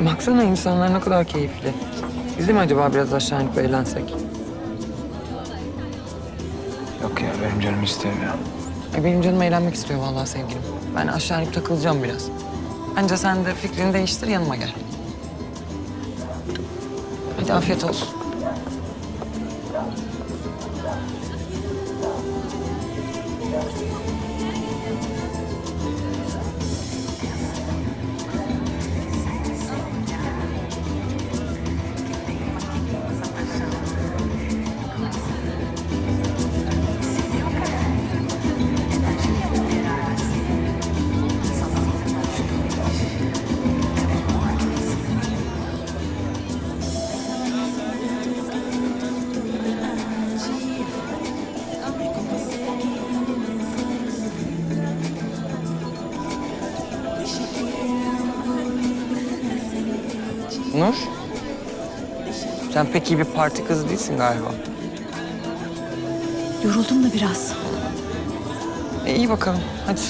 baksana insanlar ne kadar keyifli. Biz de mi acaba biraz aşağı inip eğlensek? Yok ya benim canım istemiyor. E benim canım eğlenmek istiyor vallahi sevgilim. Ben aşağı inip takılacağım biraz. Bence sen de fikrini değiştir yanıma gel. Hadi afiyet olsun. Nur. Sen pek iyi bir parti kızı değilsin galiba. Yoruldum da biraz. E iyi bakalım. Hadi.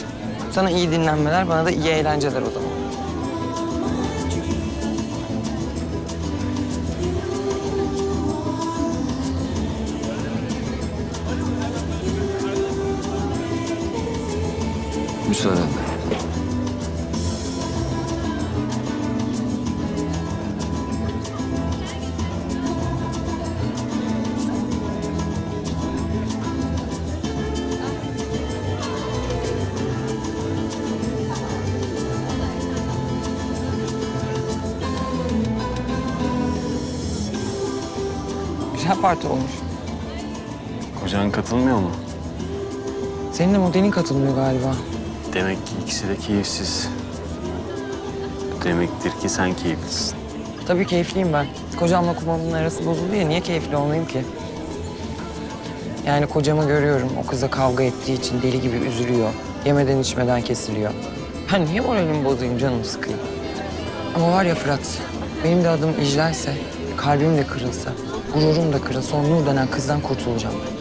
Sana iyi dinlenmeler, bana da iyi eğlenceler o zaman. Müsaadenle. Güzel parti olmuş. Kocan katılmıyor mu? Senin de modelin katılmıyor galiba. Demek ki ikisi de keyifsiz. Bu demektir ki sen keyiflisin. Tabii keyifliyim ben. Kocamla kumamın arası bozuldu ya niye keyifli olmayayım ki? Yani kocamı görüyorum o kıza kavga ettiği için deli gibi üzülüyor. Yemeden içmeden kesiliyor. Ben niye moralimi bozayım canım sıkayım? Ama var ya Fırat, benim de adım İclal ise, kalbim de kırılsa, gururum da kırılsa o Nur denen kızdan kurtulacağım ben.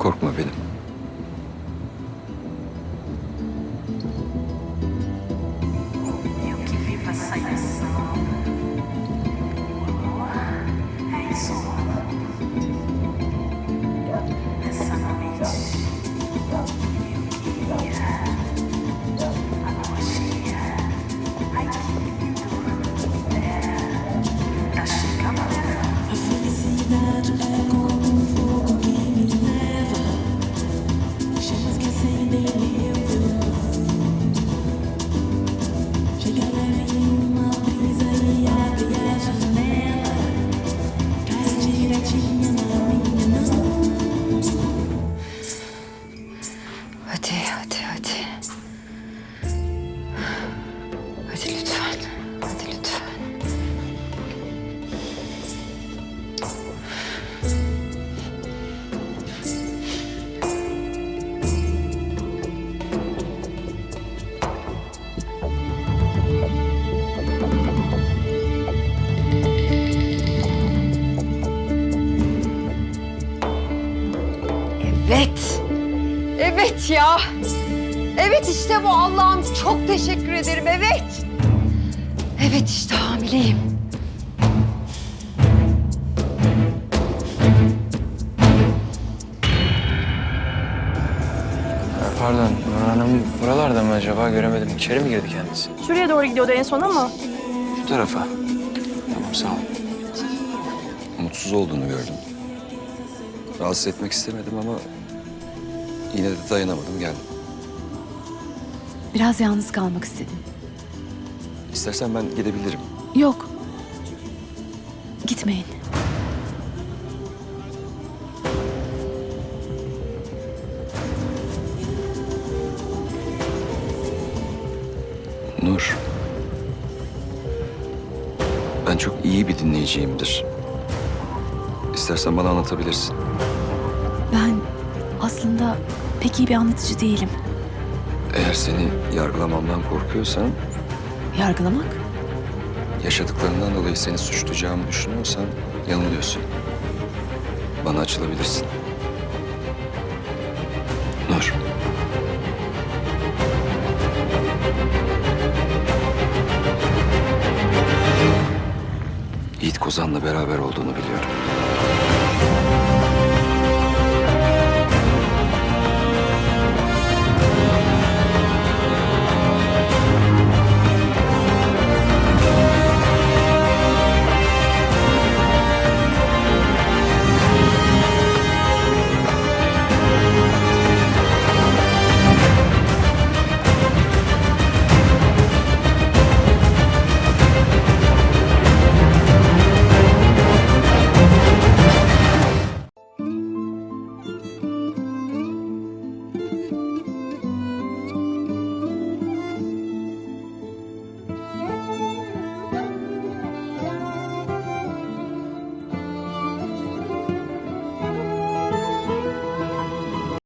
Korkma benim. Hadi lütfen. Hadi lütfen. Evet. Evet ya. Evet işte bu Allah'ım çok teşekkür ederim evet. Evet işte hamileyim. Pardon, Nur Hanım buralarda mı acaba? Göremedim. İçeri mi girdi kendisi? Şuraya doğru gidiyordu en son ama Şu tarafa. Sağ ol. Mutsuz olduğunu gördüm. Rahatsız etmek istemedim ama yine de dayanamadım geldim. Biraz yalnız kalmak istedim. İstersen ben gidebilirim. Yok. Gitmeyin. Nur. Ben çok iyi bir dinleyiciyimdir. İstersen bana anlatabilirsin. Ben aslında pek iyi bir anlatıcı değilim. Eğer seni yargılamamdan korkuyorsan, Yargılamak? yaşadıklarından dolayı seni suçlayacağımı düşünüyorsan yanılıyorsun. Bana açılabilirsin. Nur. Yiğit Kozan'la beraber olduğunu biliyorum.